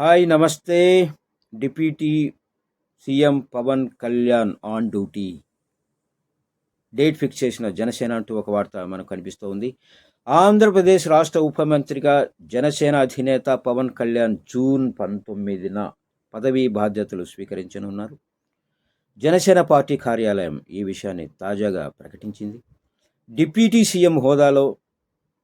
Hi నమస్తే. Deputy CM Pawan Kalyan on duty. Date fix చేసిన జనసేన అంటూ ఒక వార్త మనకు కనిపిస్తూ ఉంది ఆంధ్రప్రదేశ్ రాష్ట్ర ఉప మంత్రిగా జనసేన అధినేత పవన్ కళ్యాణ్ జూన్ పంతొమ్మిదిన పదవీ బాధ్యతలు స్వీకరించనున్నారు. జనసేన పార్టీ కార్యాలయం ఈ విషయాన్ని తాజాగా ప్రకటించింది. డిప్యూటీ సీఎం హోదాలో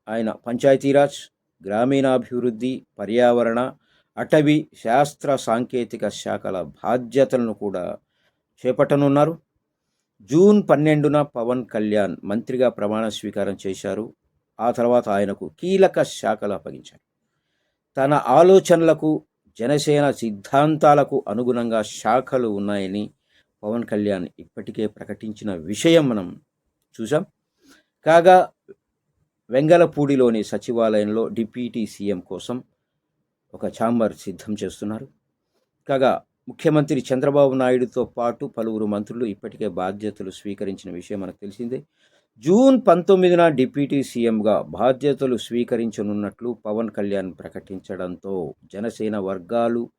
ఆయన పంచాయతీరాజ్ గ్రామీణాభివృద్ధి పర్యావరణ అటవీ శాస్త్ర సాంకేతిక శాఖల బాధ్యతలను కూడా చేపట్టనున్నారు. జూన్ పన్నెండున పవన్ కళ్యాణ్ మంత్రిగా ప్రమాణ స్వీకారం చేశారు. ఆ తర్వాత ఆయనకు కీలక శాఖలు అప్పగించారు. తన ఆలోచనలకు జనసేన సిద్ధాంతాలకు అనుగుణంగా శాఖలు ఉన్నాయని పవన్ కళ్యాణ్ ఇప్పటికే ప్రకటించిన విషయం మనం చూసాం కాగా వెంగళపూడిలోని సచివాలయంలో డిప్యూటీ సీఎం కోసం ఒక ఛాంబర్ సిద్ధం చేస్తున్నారు. కాగా ముఖ్యమంత్రి చంద్రబాబు నాయుడుతో పాటు పలువురు మంత్రులు ఇప్పటికే బాధ్యతలు స్వీకరించిన విషయం మనకు తెలిసిందే. జూన్ పంతొమ్మిదిన డిప్యూటీ సీఎంగా బాధ్యతలు స్వీకరించనున్నట్లు పవన్ కళ్యాణ్ ప్రకటించడంతో జనసేన వర్గాలు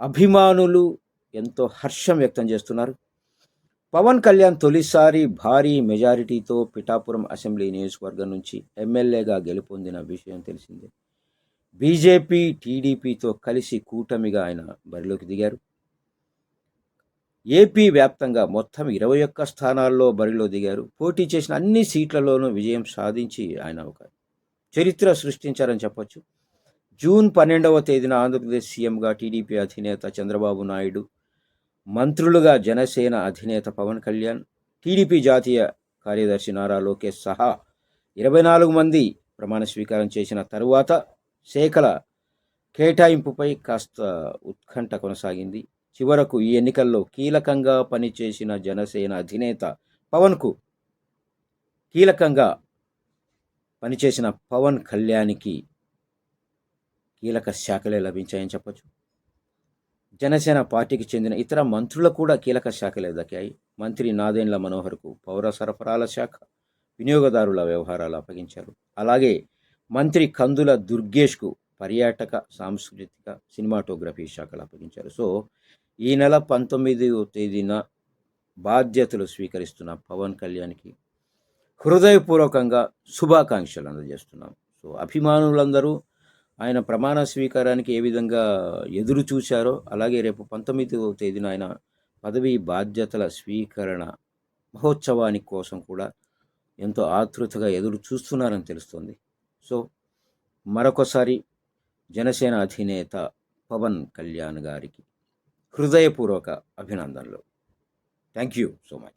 అభిమానులు ఎంతో హర్షం వ్యక్తం చేస్తున్నారు. పవన్ కళ్యాణ్ తొలిసారి భారీ మెజారిటీతో పిఠాపురం అసెంబ్లీ నియోజకవర్గం నుంచి ఎమ్మెల్యేగా గెలుపొందిన విషయం తెలిసిందే. బీజేపీ టీడీపీతో కలిసి కూటమిగా ఆయన బరిలోకి దిగారు. ఏపీ వ్యాప్తంగా మొత్తం ఇరవై ఒక్క స్థానాల్లో బరిలో దిగారు. పోటీ చేసిన అన్ని సీట్లలోనూ విజయం సాధించి ఆయన ఒక చరిత్ర సృష్టించారని చెప్పొచ్చు. జూన్ పన్నెండవ తేదీన ఆంధ్రప్రదేశ్ సీఎంగా టీడీపీ అధినేత చంద్రబాబు నాయుడు మంత్రులుగా జనసేన అధినేత పవన్ కళ్యాణ్ టీడీపీ జాతీయ కార్యదర్శి నారా లోకేష్ సహా ఇరవై నాలుగు మంది ప్రమాణ స్వీకారం చేసిన తరువాత శాఖల కేటాయింపుపై కాస్త ఉత్కంఠ కొనసాగింది. చివరకు ఈ ఎన్నికల్లో కీలకంగా పనిచేసిన జనసేన అధినేత పవన్కు కీలకంగా పనిచేసిన పవన్ కళ్యాణ్కి కీలక శాఖలే లభించాయని చెప్పచ్చు. జనసేన పార్టీకి చెందిన ఇతర మంత్రులకు కూడా కీలక శాఖలే దక్కాయి. మంత్రి నాదేండ్ల మనోహర్కు పౌర సరఫరాల శాఖ వినియోగదారుల వ్యవహారాలు అప్పగించారు. అలాగే మంత్రి కందుల దుర్గేష్కు పర్యాటక సాంస్కృతిక సినిమాటోగ్రఫీ శాఖలు అప్పగించారు. సో ఈ నెల పంతొమ్మిదవ తేదీన బాధ్యతలు స్వీకరిస్తున్న పవన్ కళ్యాణ్కి హృదయపూర్వకంగా శుభాకాంక్షలు అందజేస్తున్నాం. సో అభిమానులందరూ ఆయన ప్రమాణ స్వీకారానికి ఏ విధంగా ఎదురు చూశారో అలాగే రేపు పంతొమ్మిదవ తేదీన ఆయన పదవీ బాధ్యతల స్వీకరణ మహోత్సవానికి కోసం కూడా ఎంతో ఆతృతగా ఎదురు చూస్తున్నారని తెలుస్తుంది. సో మరొకసారి జనసేన అధినేత పవన్ కళ్యాణ్ గారికి హృదయపూర్వక అభినందనలు. Thank you so much